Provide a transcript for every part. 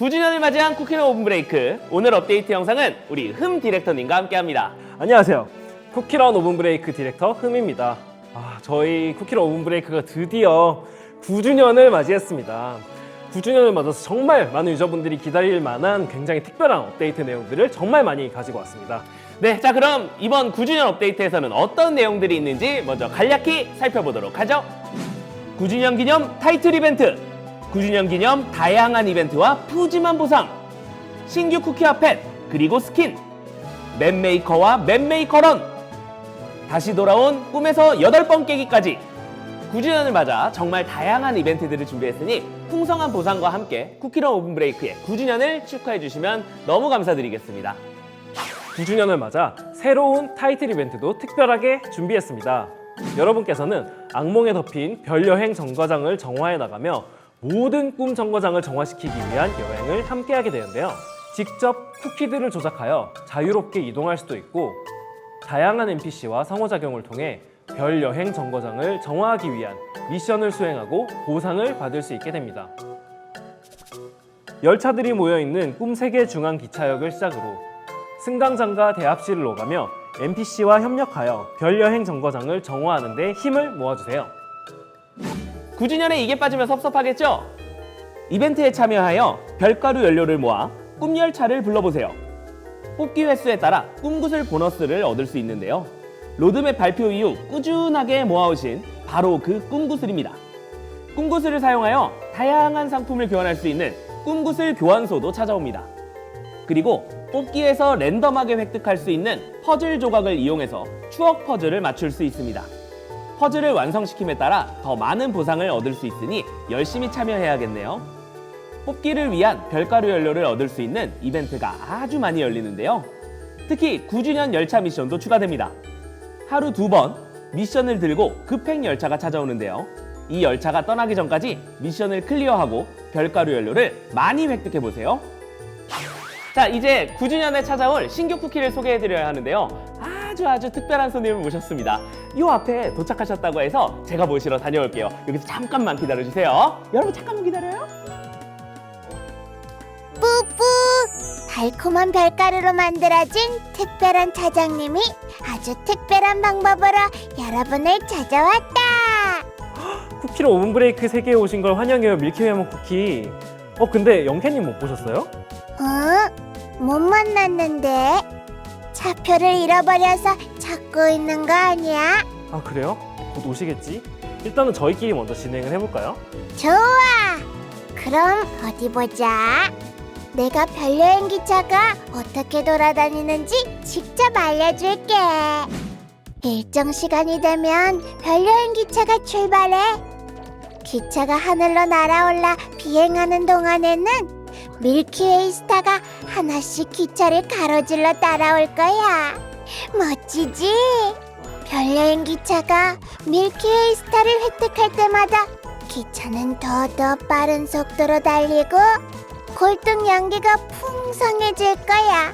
9주년을 맞이한 쿠키런 오븐 브레이크 오늘 업데이트 영상은 우리 흠 디렉터님과 함께 합니다. 안녕하세요. 쿠키런 오븐 브레이크 디렉터 흠입니다. 아, 저희 쿠키런 오븐 브레이크가 드디어 9주년을 맞이했습니다. 9주년을 맞아서 정말 많은 유저분들이 기다릴 만한 굉장히 특별한 업데이트 내용들을 정말 많이 가지고 왔습니다. 네, 자 그럼 이번 9주년 업데이트에서는 어떤 내용들이 있는지 먼저 간략히 살펴보도록 하죠. 9주년 기념 타이틀 이벤트, 9주년 기념 다양한 이벤트와 푸짐한 보상, 신규 쿠키와 펫, 그리고 스킨, 맵 메이커와 맵 메이커런, 다시 돌아온 꿈에서 8번 깨기까지 9주년을 맞아 정말 다양한 이벤트들을 준비했으니 풍성한 보상과 함께 쿠키런 오븐 브레이크의 9주년을 축하해 주시면 너무 감사드리겠습니다. 9주년을 맞아 새로운 타이틀 이벤트도 특별하게 준비했습니다. 여러분께서는 악몽에 덮인 별여행 정거장을 정화해 나가며 모든 꿈 정거장을 정화시키기 위한 여행을 함께하게 되는데요. 직접 쿠키들을 조작하여 자유롭게 이동할 수도 있고 다양한 NPC와 상호작용을 통해 별 여행 정거장을 정화하기 위한 미션을 수행하고 보상을 받을 수 있게 됩니다. 열차들이 모여 있는 꿈세계 중앙 기차역을 시작으로 승강장과 대합실을 오가며 NPC와 협력하여 별 여행 정거장을 정화하는 데 힘을 모아주세요. 9주년에 이게 빠지면 섭섭하겠죠? 이벤트에 참여하여 별가루 연료를 모아 꿈열차를 불러보세요. 뽑기 횟수에 따라 꿈구슬 보너스를 얻을 수 있는데요. 로드맵 발표 이후 꾸준하게 모아오신 바로 그 꿈구슬입니다. 꿈구슬을 사용하여 다양한 상품을 교환할 수 있는 꿈구슬 교환소도 찾아옵니다. 그리고 뽑기에서 랜덤하게 획득할 수 있는 퍼즐 조각을 이용해서 추억 퍼즐을 맞출 수 있습니다. 퍼즐을 완성시킴에 따라 더 많은 보상을 얻을 수 있으니 열심히 참여해야겠네요. 뽑기를 위한 별가루 연료를 얻을 수 있는 이벤트가 아주 많이 열리는데요. 특히 9주년 열차 미션도 추가됩니다. 하루 두 번 미션을 들고 급행 열차가 찾아오는데요. 이 열차가 떠나기 전까지 미션을 클리어하고 별가루 연료를 많이 획득해 보세요. 자, 이제 9주년에 찾아올 신규 쿠키를 소개해 드려야 하는데요. 아주 아주 특별한 손님을 모셨습니다. 이 앞에 도착하셨다고 해서 제가 모시러 다녀올게요. 여기서 잠깐만 기다려 주세요. 여러분 잠깐만 기다려요. 뿌뿌! 달콤한 별가루로 만들어진 특별한 차장님이 아주 특별한 방법으로 여러분을 찾아왔다. 쿠키로 오븐 브레이크 세계에 오신 걸 환영해요 밀키웨몬 쿠키. 어 근데 영캐님 못 보셨어요? 어? 못 만났는데 차표를 잃어버려서 찾고 있는 거 아니야? 아 그래요? 곧 오시겠지? 일단은 저희끼리 먼저 진행을 해볼까요? 좋아. 그럼 어디 보자. 내가 별여행 기차가 어떻게 돌아다니는지 직접 알려줄게. 일정 시간이 되면 별여행 기차가 출발해. 기차가 하늘로 날아올라 비행하는 동안에는 밀키웨이 스타가 하나씩 기차를 가로질러 따라올 거야. 멋지지? 별여행 기차가 밀키웨이 스타를 획득할 때마다 기차는 더더 빠른 속도로 달리고 골등 연기가 풍성해질 거야.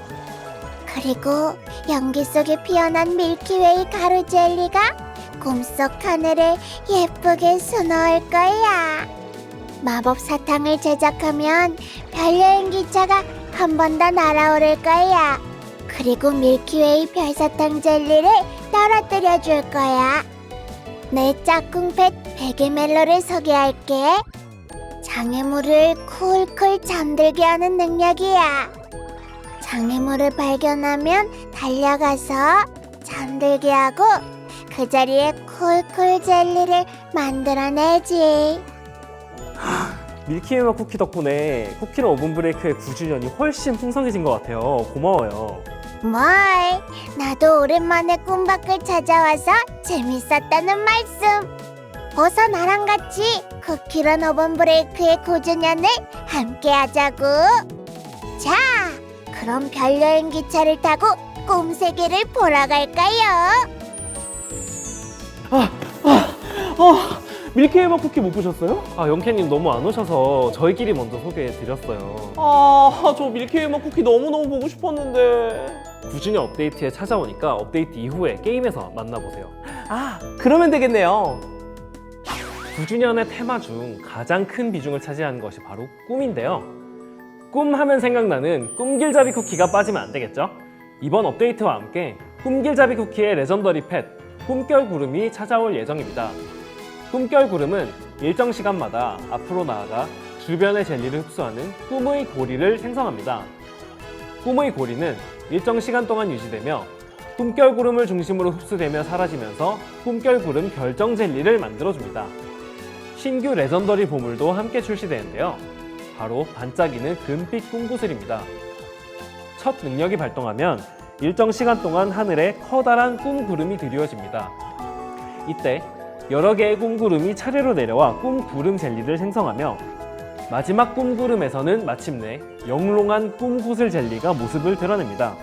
그리고 연기 속에 피어난 밀키웨이 가루 젤리가 꿈속 하늘을 예쁘게 수놓을 거야. 마법 사탕을 제작하면 별여행 기차가 한 번 더 날아오를 거야. 그리고 밀키웨이 별사탕 젤리를 떨어뜨려 줄 거야. 내 짝꿍 펫 베개멜로를 소개할게. 장애물을 쿨쿨 잠들게 하는 능력이야. 장애물을 발견하면 달려가서 잠들게 하고 그 자리에 쿨쿨 젤리를 만들어내지. 밀키웨몬 쿠키 덕분에 쿠키로 오븐 브레이크의 9주년이 훨씬 풍성해진 것 같아요. 고마워요. 뭘? 나도 오랜만에 꿈밖을 찾아와서 재밌었다는 말씀. 어서 나랑 같이 쿠키런 오븐 브레이크의 9주년을 함께 하자고. 자, 그럼 별 여행 기차를 타고 꿈 세계를 보러 갈까요? 어, 밀키웨이먼 쿠키 못 보셨어요? 아 영캐님 너무 안 오셔서 저희끼리 먼저 소개해드렸어요. 아, 저 밀키웨이먼 쿠키 너무너무 보고 싶었는데. 9주년 업데이트에 찾아오니까 업데이트 이후에 게임에서 만나보세요. 아, 그러면 되겠네요. 9주년의 테마 중 가장 큰 비중을 차지하는 것이 바로 꿈인데요. 꿈 하면 생각나는 꿈길잡이 쿠키가 빠지면 안 되겠죠? 이번 업데이트와 함께 꿈길잡이 쿠키의 레전더리 펫 꿈결 구름이 찾아올 예정입니다. 꿈결 구름은 일정 시간마다 앞으로 나아가 주변의 젤리를 흡수하는 꿈의 고리를 생성합니다. 꿈의 고리는 일정 시간 동안 유지되며 꿈결 구름을 중심으로 흡수되며 사라지면서 꿈결 구름 결정 젤리를 만들어줍니다. 신규 레전더리 보물도 함께 출시되는데요. 바로 반짝이는 금빛 꿈구슬입니다. 첫 능력이 발동하면 일정 시간 동안 하늘에 커다란 꿈구름이 드리워집니다. 이때 여러 개의 꿈구름이 차례로 내려와 꿈구름 젤리를 생성하며 마지막 꿈구름에서는 마침내 영롱한 꿈구슬 젤리가 모습을 드러냅니다.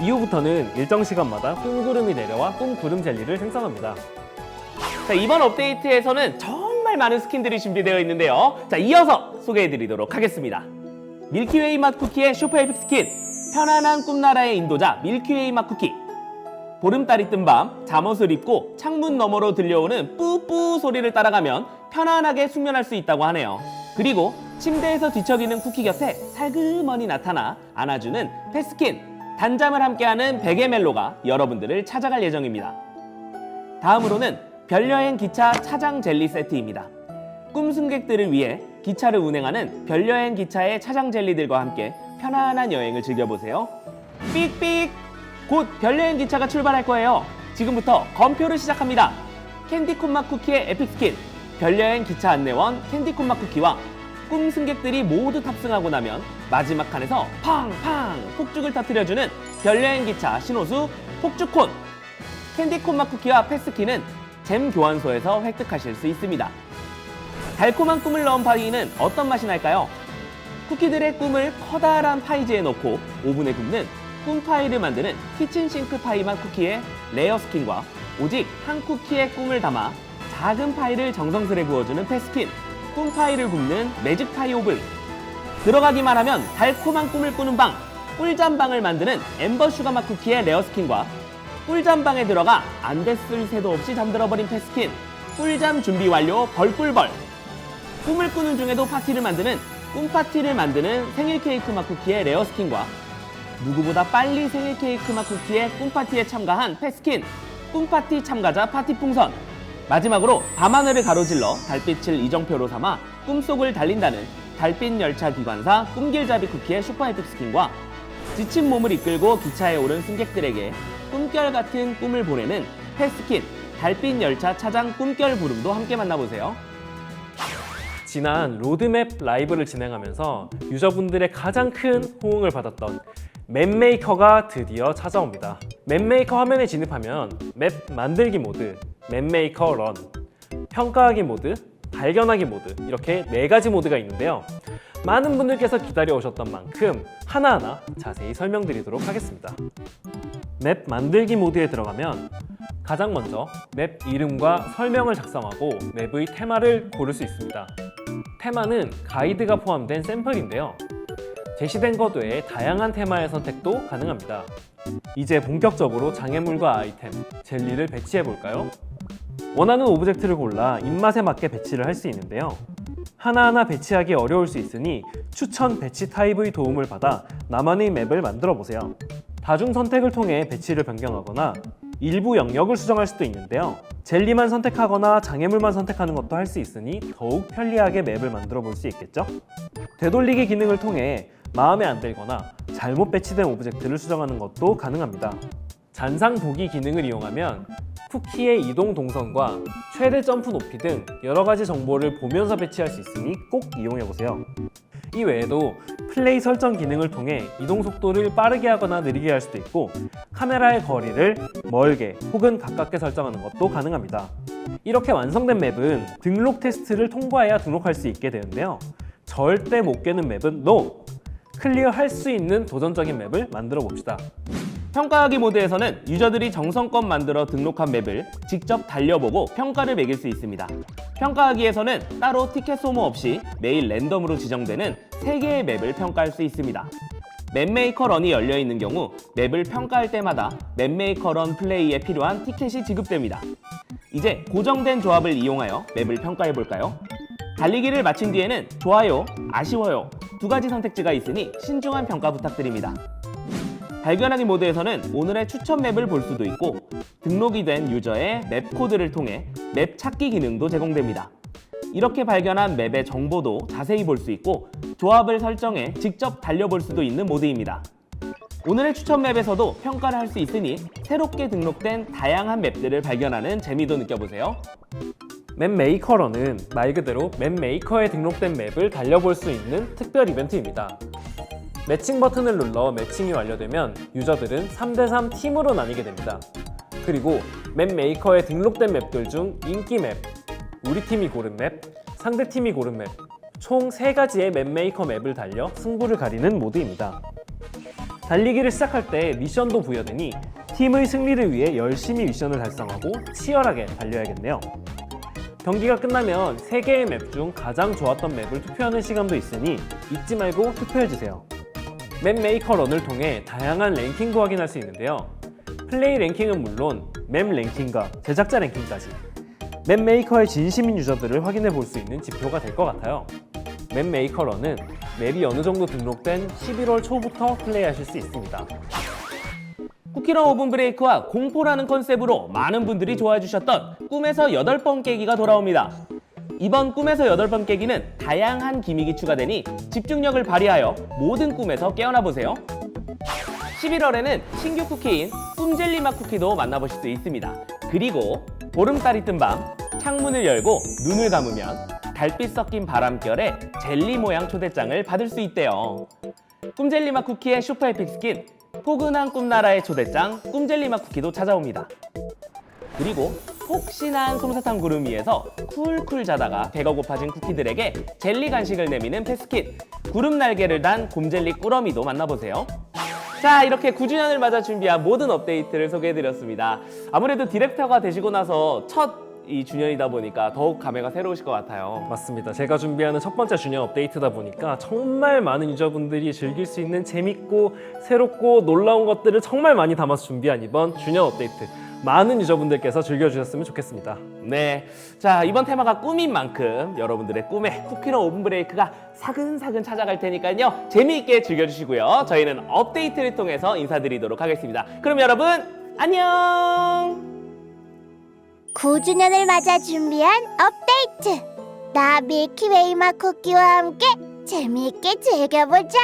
이후부터는 일정 시간마다 꿈구름이 내려와 꿈구름 젤리를 생성합니다. 자, 이번 업데이트에서는 정말 많은 스킨들이 준비되어 있는데요. 자, 이어서 소개해드리도록 하겠습니다. 밀키웨이 맛 쿠키의 슈퍼 에픽 스킨, 편안한 꿈나라의 인도자 밀키웨이 맛 쿠키. 보름달이 뜬 밤 잠옷을 입고 창문 너머로 들려오는 뿌뿌 소리를 따라가면 편안하게 숙면할 수 있다고 하네요. 그리고 침대에서 뒤척이는 쿠키 곁에 살그머니 나타나 안아주는 패스킨, 단잠을 함께하는 베개 멜로가 여러분들을 찾아갈 예정입니다. 다음으로는 별여행 기차 차장 젤리 세트입니다. 꿈 승객들을 위해 기차를 운행하는 별여행 기차의 차장 젤리들과 함께 편안한 여행을 즐겨보세요. 삑삑! 곧 별여행 기차가 출발할 거예요. 지금부터 검표를 시작합니다. 캔디콘맛 쿠키의 에픽 스킨, 별여행 기차 안내원 캔디콘맛 쿠키와 꿈 승객들이 모두 탑승하고 나면 마지막 칸에서 팡팡 폭죽을 터뜨려주는 별여행 기차 신호수 폭죽콘 캔디콘맛 쿠키와 패스키는 잼 교환소에서 획득하실 수 있습니다. 달콤한 꿈을 넣은 파이는 어떤 맛이 날까요? 쿠키들의 꿈을 커다란 파이즈에 넣고 오븐에 굽는 꿈파이를 만드는 키친 싱크 파이맛 쿠키의 레어 스킨과 오직 한 쿠키의 꿈을 담아 작은 파이를 정성스레 구워주는 패스킨 꿈파이를 굽는 매직 파이 오븐. 들어가기만 하면 달콤한 꿈을 꾸는 방 꿀잠방을 만드는 엠버 슈가맛 쿠키의 레어 스킨과 꿀잠방에 들어가 안 됐을 새도 없이 잠들어버린 패스킨 꿀잠 준비 완료 벌꿀벌. 꿈을 꾸는 중에도 파티를 만드는 꿈파티를 만드는 생일 케이크 맛 쿠키의 레어 스킨과 누구보다 빨리 생일 케이크 맛 쿠키의 꿈파티에 참가한 패스킨 꿈파티 참가자 파티 풍선 마지막으로 밤하늘을 가로질러 달빛을 이정표로 삼아 꿈속을 달린다는 달빛 열차 기관사 꿈길잡이 쿠키의 슈퍼 에픽 스킨과 지친 몸을 이끌고 기차에 오른 승객들에게 꿈결 같은 꿈을 보내는 패스킨 달빛 열차 차장 꿈결 부름도 함께 만나보세요. 지난 로드맵 라이브를 진행하면서 유저분들의 가장 큰 호응을 받았던 맵메이커가 드디어 찾아옵니다. 맵메이커 화면에 진입하면 맵 만들기 모드, 맵메이커 런, 평가하기 모드, 발견하기 모드 이렇게 네 가지 모드가 있는데요. 많은 분들께서 기다려 오셨던 만큼 하나하나 자세히 설명드리도록 하겠습니다. 맵 만들기 모드에 들어가면 가장 먼저 맵 이름과 설명을 작성하고 맵의 테마를 고를 수 있습니다. 테마는 가이드가 포함된 샘플인데요. 제시된 것 외에 다양한 테마의 선택도 가능합니다. 이제 본격적으로 장애물과 아이템, 젤리를 배치해 볼까요? 원하는 오브젝트를 골라 입맛에 맞게 배치를 할 수 있는데요. 하나하나 배치하기 어려울 수 있으니 추천 배치 타입의 도움을 받아 나만의 맵을 만들어 보세요. 다중 선택을 통해 배치를 변경하거나 일부 영역을 수정할 수도 있는데요. 젤리만 선택하거나 장애물만 선택하는 것도 할 수 있으니 더욱 편리하게 맵을 만들어 볼 수 있겠죠? 되돌리기 기능을 통해 마음에 안 들거나 잘못 배치된 오브젝트를 수정하는 것도 가능합니다. 잔상 보기 기능을 이용하면 쿠키의 이동 동선과 최대 점프 높이 등 여러 가지 정보를 보면서 배치할 수 있으니 꼭 이용해 보세요. 이 외에도 플레이 설정 기능을 통해 이동 속도를 빠르게 하거나 느리게 할 수도 있고 카메라의 거리를 멀게 혹은 가깝게 설정하는 것도 가능합니다. 이렇게 완성된 맵은 등록 테스트를 통과해야 등록할 수 있게 되는데요. 절대 못 깨는 맵은 NO! 클리어할 수 있는 도전적인 맵을 만들어 봅시다. 평가하기 모드에서는 유저들이 정성껏 만들어 등록한 맵을 직접 달려보고 평가를 매길 수 있습니다. 평가하기에서는 따로 티켓 소모 없이 매일 랜덤으로 지정되는 3개의 맵을 평가할 수 있습니다. 맵메이커 런이 열려 있는 경우 맵을 평가할 때마다 맵메이커 런 플레이에 필요한 티켓이 지급됩니다. 이제 고정된 조합을 이용하여 맵을 평가해 볼까요? 달리기를 마친 뒤에는 좋아요, 아쉬워요 두 가지 선택지가 있으니 신중한 평가 부탁드립니다. 발견하기 모드에서는 오늘의 추천 맵을 볼 수도 있고 등록이 된 유저의 맵 코드를 통해 맵 찾기 기능도 제공됩니다. 이렇게 발견한 맵의 정보도 자세히 볼 수 있고 조합을 설정해 직접 달려볼 수도 있는 모드입니다. 오늘의 추천 맵에서도 평가를 할 수 있으니 새롭게 등록된 다양한 맵들을 발견하는 재미도 느껴보세요. 맵 메이커러는 말 그대로 맵 메이커에 등록된 맵을 달려볼 수 있는 특별 이벤트입니다. 매칭 버튼을 눌러 매칭이 완료되면 유저들은 3대3 팀으로 나뉘게 됩니다. 그리고 맵 메이커에 등록된 맵들 중 인기 맵, 우리 팀이 고른 맵, 상대 팀이 고른 맵, 총 3가지의 맵 메이커 맵을 달려 승부를 가리는 모드입니다. 달리기를 시작할 때 미션도 부여되니 팀의 승리를 위해 열심히 미션을 달성하고 치열하게 달려야겠네요. 경기가 끝나면 3개의 맵 중 가장 좋았던 맵을 투표하는 시간도 있으니 잊지 말고 투표해주세요. 맵 메이커 런을 통해 다양한 랭킹도 확인할 수 있는데요. 플레이 랭킹은 물론 맵 랭킹과 제작자 랭킹까지 맵 메이커의 진심인 유저들을 확인해 볼 수 있는 지표가 될 것 같아요. 맵 메이커 런은 맵이 어느 정도 등록된 11월 초부터 플레이하실 수 있습니다. 쿠키런 오븐 브레이크와 공포라는 컨셉으로 많은 분들이 좋아해 주셨던 꿈에서 8번 깨기가 돌아옵니다. 이번 꿈에서 8번 깨기는 다양한 기믹이 추가되니 집중력을 발휘하여 모든 꿈에서 깨어나 보세요. 11월에는 신규 쿠키인 꿈젤리 맛 쿠키도 만나보실 수 있습니다. 그리고 보름달이 뜬 밤 창문을 열고 눈을 감으면 달빛 섞인 바람결에 젤리 모양 초대장을 받을 수 있대요. 꿈젤리 맛 쿠키의 슈퍼 에픽 스킨 포근한 꿈나라의 초대장 꿈젤리 맛 쿠키도 찾아옵니다. 그리고 폭신한 솜사탕 구름 위에서 쿨쿨 자다가 배가 고파진 쿠키들에게 젤리 간식을 내미는 패스킷 구름 날개를 단 곰젤리 꾸러미도 만나보세요. 자 이렇게 9주년을 맞아 준비한 모든 업데이트를 소개해드렸습니다. 아무래도 디렉터가 되시고 나서 첫 이 주년이다 보니까 더욱 감회가 새로우실 것 같아요. 맞습니다. 제가 준비하는 첫 번째 주년 업데이트다 보니까 정말 많은 유저분들이 즐길 수 있는 재밌고 새롭고 놀라운 것들을 정말 많이 담아서 준비한 이번 주년 업데이트. 많은 유저분들께서 즐겨주셨으면 좋겠습니다. 네. 자, 이번 테마가 꿈인 만큼 여러분들의 꿈에 쿠키런 오븐 브레이크가 사근사근 찾아갈 테니까요. 재미있게 즐겨주시고요. 저희는 업데이트를 통해서 인사드리도록 하겠습니다. 그럼 여러분, 안녕! 9주년을 맞아 준비한 업데이트. 나 밀키웨이 맛 쿠키와 함께 재미있게 즐겨보자.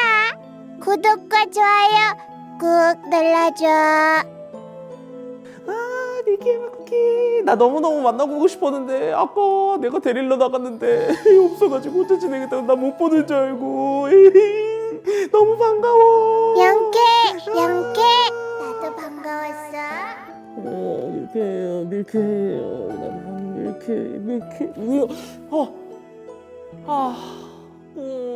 구독과 좋아요 꾹 눌러줘. 아, 밀키의 쿠키. 나 너무너무 만나보고 싶었는데, 아까 내가 데리러 나갔는데, 없어가지고 혼자 지내겠다고 나 못 보는 줄 알고. 너무 반가워. 영케, 영케. 나도 반가웠어. 어, 밀크예요, 밀크예요. 나도 밀크, 밀크. 어, 아, 음.